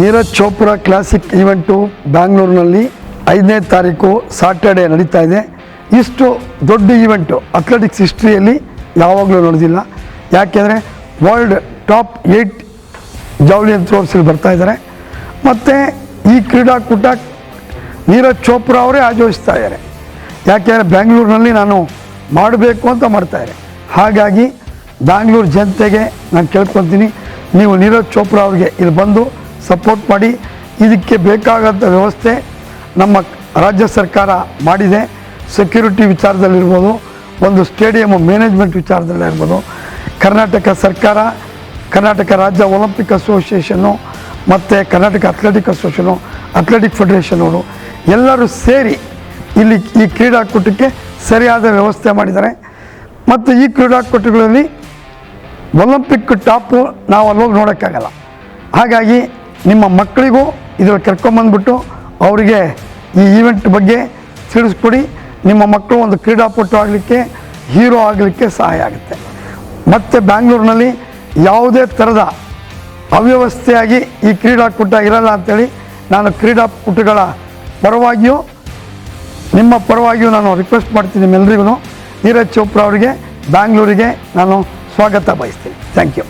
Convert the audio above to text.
Neeraj Chopra classic event ಬ್ಯಾಂಗ್ಳೂರಿನಲ್ಲಿ ಐದನೇ ತಾರೀಕು ಸಾಟರ್ಡೆ ನಡೀತಾ ಇದೆ. ಇಷ್ಟು ದೊಡ್ಡ ಈವೆಂಟು ಅಥ್ಲೆಟಿಕ್ಸ್ ಹಿಸ್ಟ್ರಿಯಲ್ಲಿ ಯಾವಾಗಲೂ ನಡೆದಿಲ್ಲ. ಯಾಕೆಂದರೆ ವರ್ಲ್ಡ್ ಟಾಪ್ ಏಯ್ಟ್ ಜಾವ್ಲಿನ್ ಥ್ರೋರ್ಸಲ್ಲಿ ಬರ್ತಾ ಇದ್ದಾರೆ. ಮತ್ತು ಈ ಕ್ರೀಡಾಕೂಟ ನೀರಜ್ ಚೋಪ್ರಾ ಅವರೇ ಆಯೋಜಿಸ್ತಾ ಇದ್ದಾರೆ. ಯಾಕೆಂದರೆ ಬ್ಯಾಂಗ್ಳೂರಿನಲ್ಲಿ ನಾನು ಮಾಡಬೇಕು ಅಂತ ಮಾಡ್ತಾಯಿದ್ದಾರೆ ಹಾಗಾಗಿ ಬ್ಯಾಂಗ್ಳೂರು ಜನತೆಗೆ ನಾನು ಕೇಳ್ಕೊತೀನಿ, ನೀವು ನೀರಜ್ ಚೋಪ್ರಾ ಅವ್ರಿಗೆ ಇಲ್ಲಿ ಬಂದು ಸಪೋರ್ಟ್ ಮಾಡಿ ಇದಕ್ಕೆ ಬೇಕಾದಂಥ ವ್ಯವಸ್ಥೆ ನಮ್ಮ ರಾಜ್ಯ ಸರ್ಕಾರ ಮಾಡಿದೆ. ಸೆಕ್ಯೂರಿಟಿ ವಿಚಾರದಲ್ಲಿರ್ಬೋದು, ಒಂದು ಸ್ಟೇಡಿಯಮ್ ಮ್ಯಾನೇಜ್ಮೆಂಟ್ ವಿಚಾರದಲ್ಲಿರ್ಬೋದು, ಕರ್ನಾಟಕ ಸರ್ಕಾರ, ಕರ್ನಾಟಕ ರಾಜ್ಯ ಒಲಿಂಪಿಕ್ ಅಸೋಸಿಯೇಷನ್ನು ಮತ್ತು Karnataka athletic association, athletic federation ಅವರು ಎಲ್ಲರೂ ಸೇರಿ ಇಲ್ಲಿ ಈ ಕ್ರೀಡಾಕೂಟಕ್ಕೆ ಸರಿಯಾದ ವ್ಯವಸ್ಥೆ ಮಾಡಿದ್ದಾರೆ. ಮತ್ತು ಈ ಕ್ರೀಡಾಕೂಟಗಳಲ್ಲಿ ಒಲಿಂಪಿಕ್ ಟಾಪು ನಾವು ಅಲ್ಲಿ ಹೋಗಿ ನೋಡೋಕ್ಕಾಗಲ್ಲ. ಹಾಗಾಗಿ ನಿಮ್ಮ ಮಕ್ಕಳಿಗೂ ಇದರಲ್ಲಿ ಕರ್ಕೊಂಬಂದ್ಬಿಟ್ಟು ಅವರಿಗೆ ಈ ಈವೆಂಟ್ ಬಗ್ಗೆ ತಿಳಿಸ್ಕೊಡಿ. ನಿಮ್ಮ ಮಕ್ಕಳು ಒಂದು ಕ್ರೀಡಾಪಟು ಆಗಲಿಕ್ಕೆ ಹೀರೋ ಆಗಲಿಕ್ಕೆ ಸಹಾಯ ಆಗುತ್ತೆ. ಮತ್ತು ಬ್ಯಾಂಗ್ಳೂರಿನಲ್ಲಿ ಯಾವುದೇ ಥರದ ಅವ್ಯವಸ್ಥೆಯಾಗಿ ಈ ಕ್ರೀಡಾಕೂಟ ಇರಲ್ಲ ಅಂಥೇಳಿ ನಾನು ಕ್ರೀಡಾಕೂಟಗಳ ಪರವಾಗಿಯೂ, ನಿಮ್ಮ ಪರವಾಗಿಯೂ ನಾನು ರಿಕ್ವೆಸ್ಟ್ ಮಾಡ್ತೀನಿ ನಿಮ್ಮೆಲ್ಲರಿಗೂ ನೀರಜ್ ಚೋಪ್ರಾ ಅವರಿಗೆ, ಬ್ಯಾಂಗ್ಳೂರಿಗೆ ನಾನು ಸ್ವಾಗತ ಬಯಸ್ತೀನಿ. Thank you